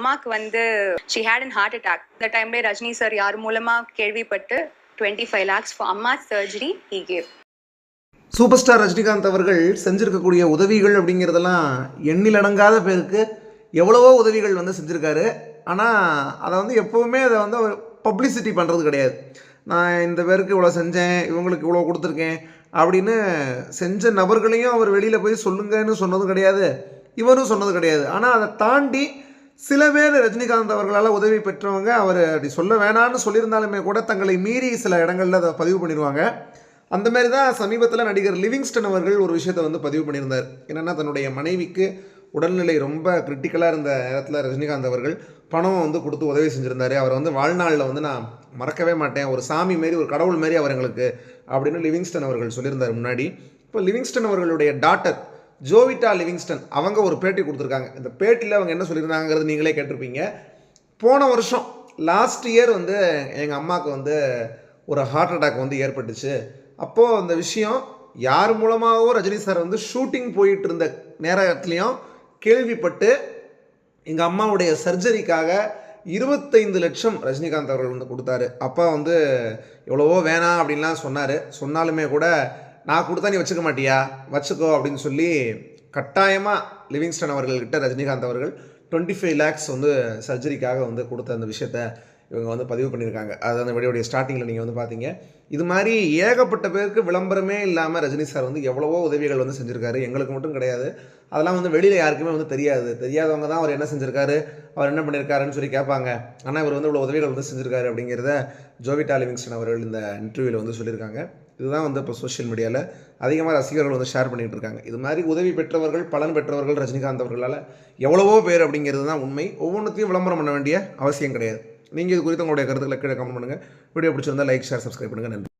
அம்மாக்கு வந்து she had an heart attack இந்த டைம்ல ரஜினி சார் யார் மூலமா கேள்விப்பட்டு டுவெண்ட்டி ஃபைவ் லேக்ஸ் ஃபார் அம்மா surgery he gave super star Rajinikanth அவர்கள் செஞ்சிருக்கக்கூடிய உதவிகள் அப்படிங்கிறதெல்லாம் எண்ணிலடங்காத பேருக்கு எவ்வளவோ உதவிகள் வந்து செஞ்சுருக்காரு. ஆனால் அதை வந்து எப்போவுமே அதை வந்து அவர் பப்ளிசிட்டி பண்ணுறது கிடையாது. நான் இந்த பேருக்கு இவ்வளோ செஞ்சேன் இவங்களுக்கு இவ்வளோ கொடுத்துருக்கேன் அப்படின்னு செஞ்ச நபர்களையும் அவர் வெளியில் போய் சொல்லுங்கன்னு சொன்னதும் கிடையாது. இவரும் சொன்னது கிடையாது. ஆனால் அதை தாண்டி சில பேர் ரஜினிகாந்த் அவர்களால் உதவி பெற்றவங்க அவர் அப்படி சொல்ல வேணான்னு சொல்லியிருந்தாலுமே கூட தங்களை மீறி சில இடங்களில் அதை பதிவு பண்ணிடுவாங்க. அந்த மாதிரி தான் சமீபத்தில் நடிகர் லிவிங்ஸ்டன் அவர்கள் ஒரு விஷயத்தை வந்து பதிவு பண்ணியிருந்தார். என்னென்னா தன்னுடைய மனைவிக்கு உடல்நிலை ரொம்ப கிரிட்டிக்கலாக இருந்த நேரத்தில் ரஜினிகாந்த் அவர்கள் பணம் வந்து கொடுத்து உதவி செஞ்சுருந்தாரு. அவர் வந்து வாழ்நாளில் வந்து நான் மறக்கவே மாட்டேன். ஒரு சாமி மாரி ஒரு கடவுள் மாரி அவர் எங்களுக்கு அப்படின்னு லிவிங்ஸ்டன் அவர்கள் சொல்லியிருந்தார் முன்னாடி. இப்போ லிவிங்ஸ்டன் அவர்களுடைய டாட்டர் ஜோவிட்டா லிவிங்ஸ்டன் அவங்க ஒரு பேட்டி கொடுத்துருக்காங்க. இந்த பேட்டியில் அவங்க என்ன சொல்லியிருந்தாங்கிறது நீங்களே கேட்டிருப்பீங்க. போன வருஷம் லாஸ்ட் இயர் வந்து எங்கள் அம்மாவுக்கு வந்து ஒரு ஹார்ட் அட்டாக் வந்து ஏற்பட்டுச்சு. அப்போது அந்த விஷயம் யார் மூலமாகவும் ரஜினி சார் வந்து ஷூட்டிங் போயிட்டு இருந்த நேரத்துலையும் கேள்விப்பட்டு எங்கள் அம்மாவுடைய சர்ஜரிக்காக இருபத்தைந்து லட்சம் ரஜினிகாந்த் அவர்கள் வந்து கொடுத்தாரு. அப்பா வந்து எவ்வளவோ வேணாம் அப்படின்லாம் சொன்னார். சொன்னாலுமே கூட நான் கொடுத்தா நீ வச்சுக்க மாட்டியா? வச்சுக்கோ அப்படின்னு சொல்லி கட்டாயமாக லிவிங்ஸ்டன் அவர்கள்கிட்ட ரஜினிகாந்த் அவர்கள் டுவெண்ட்டி ஃபைவ் லேக்ஸ் வந்து சர்ஜரிக்காக வந்து கொடுத்த அந்த விஷயத்த இவங்க வந்து பதிவு பண்ணியிருக்காங்க. அது அந்த வீடியோடைய ஸ்டார்டிங்கில் நீங்கள் வந்து பார்த்தீங்க. இது மாதிரி ஏகப்பட்ட பேருக்கு விளம்பரமே இல்லாமல் ரஜினி சார் வந்து எவ்வளவோ உதவிகள் வந்து செஞ்சுருக்காரு. எங்களுக்கு மட்டும் கிடையாது. அதெல்லாம் வந்து வெளியில் யாருக்குமே வந்து தெரியாது. தெரியாதவங்க தான் அவர் என்ன செஞ்சுருக்காரு அவர் என்ன பண்ணியிருக்காருன்னு சொல்லி கேட்பாங்க. ஆனால் இவர் வந்து இவ்வளோ உதவிகள் வந்து செஞ்சுருக்காரு அப்படிங்கிறத ஜோவிட்டா லிவிங்ஸ்டன் அவர்கள் இந்த இன்டர்வியூவில் வந்து சொல்லியிருக்காங்க. இதுதான் வந்து இப்போ சோஷியல் மீடியாவில் அதிகமாக ரசிகர்கள் வந்து ஷேர் பண்ணிகிட்டு இருக்காங்க. இது மாதிரி உதவி பெற்றவர்கள் பலன் பெற்றவர்கள் ரஜினிகாந்த் அவர்களால் எவ்வளவோ பேர் அப்படிங்கிறது தான் உண்மை. ஒவ்வொன்றுத்தையும் விளம்பரம் பண்ண வேண்டிய அவசியம் கிடையாது. நீங்கள் இது குறித்து உங்களுடைய கருத்துக்களை கீழே கமெண்ட் பண்ணுங்கள் வீடியோ பிடிச்சிருந்தா லைக் ஷேர் சப்ஸ்கிரைப் பண்ணுங்கள் நன்றி.